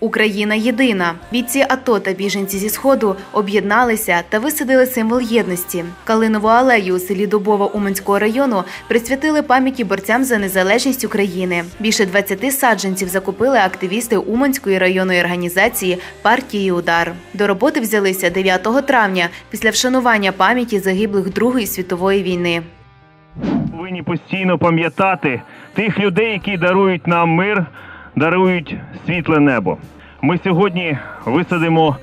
Україна єдина. Бійці АТО та біженці зі сходу об'єдналися та висадили символ єдності. Калинову алею у селі Дубова Уманського району присвятили пам'яті борцям за незалежність України. Більше 20 саджанців закупили активісти Уманської районної організації партії Удар. До роботи взялися 9 травня після вшанування пам'яті загиблих Другої світової війни. повинні постійно пам'ятати тих людей, які дарують нам мир, дарують світле небо. Ми сьогодні висадимо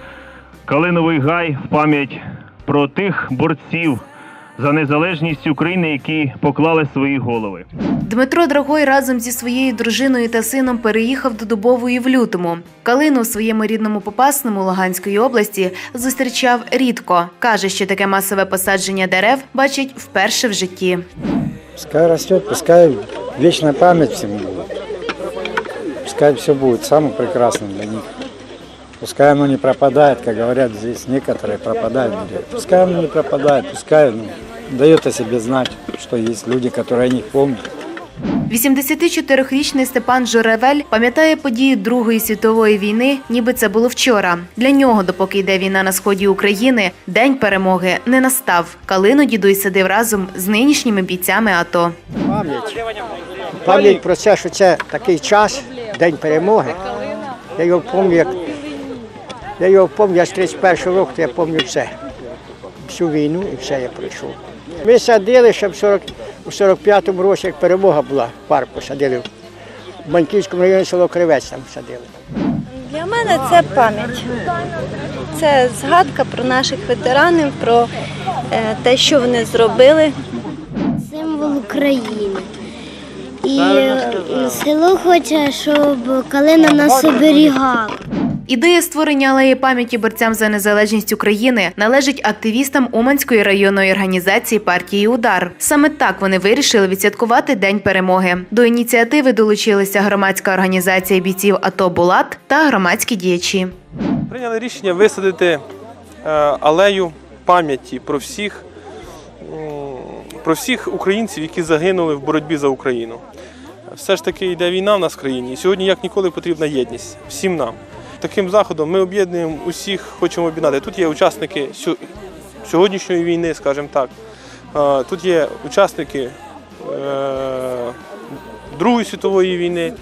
калиновий гай в пам'ять про тих борців за незалежність України, які поклали свої голови. Дмитро Драгой разом зі своєю дружиною та сином переїхав до Дубової в лютому. Калину у своєму рідному Попасному Луганської області зустрічав рідко. Каже, що таке масове посадження дерев бачить вперше в житті. Пускай растет, пускай вечная память всему будет Пускай все будет самым прекрасным для них. Пускай оно не пропадает, как говорят здесь некоторые, пропадают деревья. Пускай оно не пропадает, пускай ну, дает о себе знать, что есть люди, которые о них помнят. 84-річний Степан Журавель пам'ятає події Другої світової війни, ніби це було вчора. Для нього, допоки йде війна на сході України, день перемоги не настав. Калину дідусь садив разом з нинішніми бійцями АТО. Пам'ять. Пам'ять про це, що це такий час, День перемоги. Я його пам'ятаю, як я його пам'ятаю, я з 31 року, то я пам'ятаю все. Всю війну і все я пройшов. Ми садили ще в 40, у 45-му році, як перемога була, в парку садили. В Банківському районі село Кривець там садили. Для мене це пам'ять. Це згадка про наших ветеранів, про е, те, що вони зробили. символ України. Е, село хоче, щоб калина нас оберігала. Ідея створення алеї пам'яті борцям за незалежність України належить активістам Уманської районної організації партії Удар. Саме так вони вирішили відсвяткувати День перемоги. До ініціативи долучилися громадська організація бійців АТО Булат та громадські діячі. прийняли рішення висадити е, алею пам'яті про всіх, про всіх українців, які загинули в боротьбі за Україну. Все ж таки йде війна в нас в країні, сьогодні як ніколи потрібна єдність всім нам. Таким заходом ми об'єднуємо усіх, хочемо об'єднати. Тут є учасники сьогоднішньої війни, скажімо так. Тут є учасники е, Другої світової війни.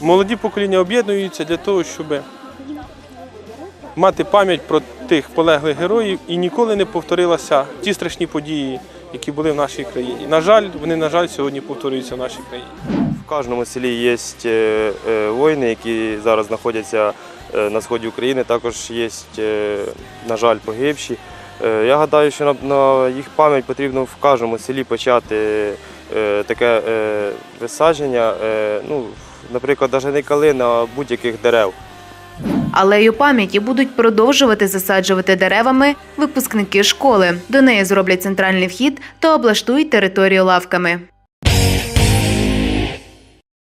Молоді покоління об'єднуються для того, щоб мати пам'ять про тих полеглих героїв і ніколи не повторилися ті страшні події, які були в нашій країні. На жаль, вони, на жаль, сьогодні повторюються в нашій країні. В кожному селі є е, е, воїни, які зараз знаходяться е, на сході України. Також є, на жаль, погибші. Я гадаю, що на, їх пам'ять потрібно в кожному селі почати таке висадження. Ну, наприклад, навіть не калин, а будь-яких дерев. Алею пам'яті будуть продовжувати засаджувати деревами випускники школи. До неї зроблять центральний вхід та облаштують територію лавками.